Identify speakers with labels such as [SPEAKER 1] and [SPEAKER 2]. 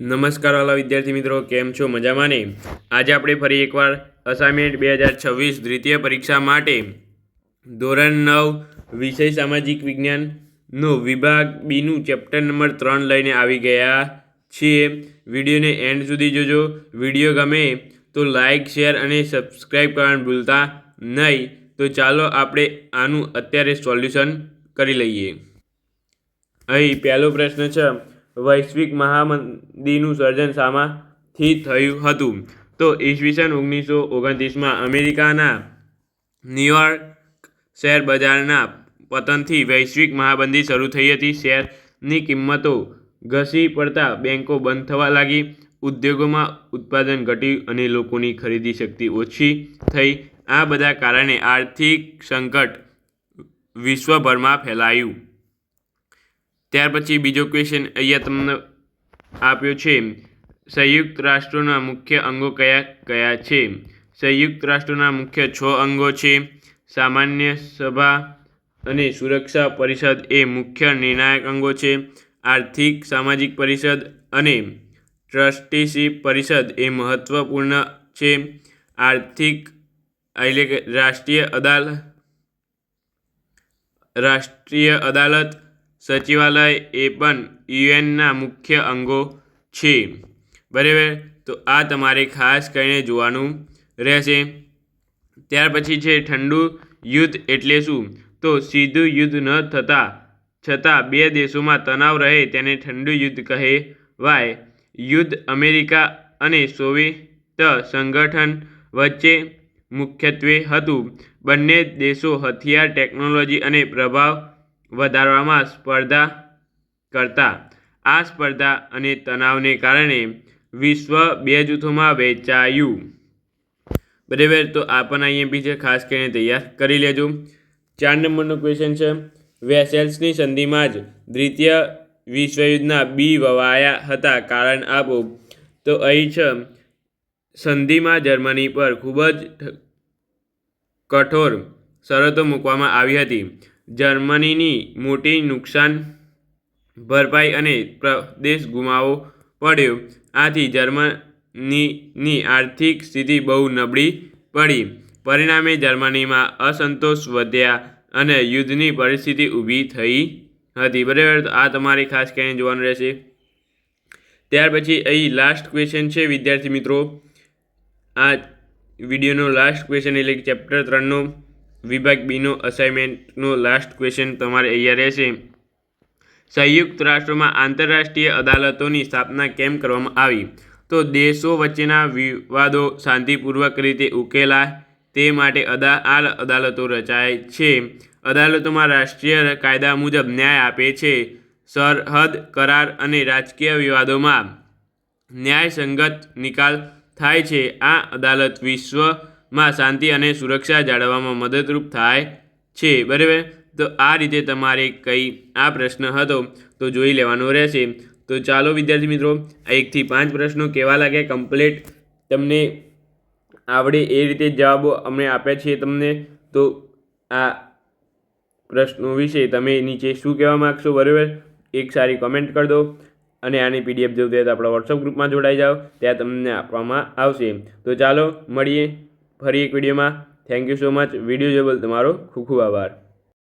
[SPEAKER 1] નમસ્કાર વાલા વિદ્યાર્થી મિત્રો, કેમ છો? મજામાં ને? આજે આપણે ફરી એકવાર અસાઇનમેન્ટ બે હજાર છવ્વીસ દ્વિતીય પરીક્ષા માટે ધોરણ નવ, વિષય સામાજિક વિજ્ઞાનનો વિભાગ બીનું ચેપ્ટર નંબર ત્રણ લઈને આવી ગયા છીએ. વિડીયોને એન્ડ સુધી જોજો. વીડિયો ગમે તો લાઇક શેર અને સબસ્ક્રાઈબ કરવાનું ભૂલતા નહીં. તો ચાલો આપણે આનું અત્યારે સોલ્યુશન કરી લઈએ. અહીં પહેલો પ્રશ્ન છે વૈશ્વિક મહામંદીનું સર્જન શામાંથી થયું હતું. તો ઈસવીસન ઓગણીસો ઓગણત્રીસમાં અમેરિકાના ન્યુયોર્ક શેર બજારના પતનથી વૈશ્વિક મહાબંધી શરૂ થઈ હતી. શેરની કિંમતો ઘસી પડતા બેંકો બંધ થવા લાગી. ઉદ્યોગોમાં ઉત્પાદન ઘટ્યું અને લોકોની ખરીદી શક્તિ ઓછી થઈ. આ બધા કારણે આર્થિક સંકટ વિશ્વભરમાં ફેલાયું. ત્યાર પછી બીજો ક્વેશ્ચન અહીંયા તમને આપ્યો છે, સંયુક્ત રાષ્ટ્રોના મુખ્ય અંગો કયા કયા છે? સંયુક્ત રાષ્ટ્રોના મુખ્ય છ અંગો છે, સામાન્ય સભા અને સુરક્ષા પરિષદ એ મુખ્ય નિર્ણાયક અંગો છે, આર્થિક, સામાજિક પરિષદ અને ટ્રસ્ટીશીપ પરિષદ એ મહત્વપૂર્ણ છે, આર્થિક, એટલે કે રાષ્ટ્રીય અદાલત રાષ્ટ્રીય અદાલત સચિવાલય એ પણ યુએનના મુખ્ય અંગો છે. બરાબર? તો આ તમારે ખાસ કરીને જોવાનું રહેશે. ત્યાર પછી છે ઠંડુ યુદ્ધ એટલે શું? તો સીધું યુદ્ધ ન થતાં છતાં બે દેશોમાં તણાવ રહે તેને ઠંડુ યુદ્ધ કહેવાય. યુદ્ધ અમેરિકા અને સોવિયત સંગઠન વચ્ચે મુખ્યત્વે હતું. બંને દેશો હથિયાર, ટેકનોલોજી અને પ્રભાવ વધારવામાં સ્પર્ધા કરતા. આ સ્પર્ધા અને તણાવને કારણે વિશ્વ બે જૂથોમાં વહેંચાયું બરાબર તો આ પણ બી છે, ખાસ કરીને તૈયાર કરી લેજો. ચાર નંબરનો ક્વેશ્ચન છે, વેસેલ્સની સંધિમાં જ દ્વિતીય વિશ્વયુદ્ધના બી વવાયા હતા. કારણ આપો તો અહીં છે, સંધિમાં જર્મની પર ખૂબ જ કઠોર શરતો મૂકવામાં આવી હતી. જર્મનીની મોટી નુકસાન ભરપાઈ અને પ્રદેશ ગુમાવવો પડ્યો. આથી જર્મનીની આર્થિક સ્થિતિ બહુ નબળી પડી. પરિણામે જર્મનીમાં અસંતોષ વધ્યા અને યુદ્ધની પરિસ્થિતિ ઊભી થઈ હતી. બરાબર, તો આ તમારે ખાસ કરીને જોવાનું રહેશે. ત્યાર પછી અહીં લાસ્ટ ક્વેશ્ચન છે, વિદ્યાર્થી મિત્રો. આ વિડીયોનો લાસ્ટ ક્વેશ્ચન એટલે કે ચેપ્ટર ત્રણનો વિભાગ બીનો અસાઇનમેન્ટનો લાસ્ટ ક્વેશ્ચન તમારે અહીંયા રહેશે. સંયુક્ત રાષ્ટ્રોમાં આંતરરાષ્ટ્રીય અદાલતોની સ્થાપના કેમ કરવામાં આવી? તો દેશો વચ્ચેના વિવાદો શાંતિપૂર્વક રીતે ઉકેલાય તે માટે અદા અદાલતો રચાય છે. અદાલતોમાં રાષ્ટ્રીય કાયદા મુજબ ન્યાય આપે છે. સરહદ કરાર અને રાજકીય વિવાદોમાં ન્યાયસંગત નિકાલ થાય છે. આ અદાલત વિશ્વમાં શાંતિ અને સુરક્ષા જાળવવામાં મદદરૂપ થાય છે, બરાબર? તો આ રીતે તમારે કંઈ આ પ્રશ્ન હતો તો જોઈ લેવાનો રહેશે. તો ચાલો વિદ્યાર્થી મિત્રો એકથી પાંચ પ્રશ્નો કેવા લાગ્યા કમ્પ્લીટ? તમને આવડે એ રીતે જવાબો અમે આપ્યા છીએ તમને. તો આ પ્રશ્નો વિશે તમે નીચે શું કહેવા માગશો, બરાબર? એક સારી કોમેન્ટ કરી દો અને આની પીડીએફ જોવું હોય તો આપણા વોટ્સઅપ ગ્રુપમાં જોડાઈ જાઓ. ત્યાં તમને આપવામાં આવશે. તો ચાલો મળીએ. ફરી એક વિડીયોમાં. Thank you so much video જોબલ તમારો ખૂબ ખૂબ આભાર.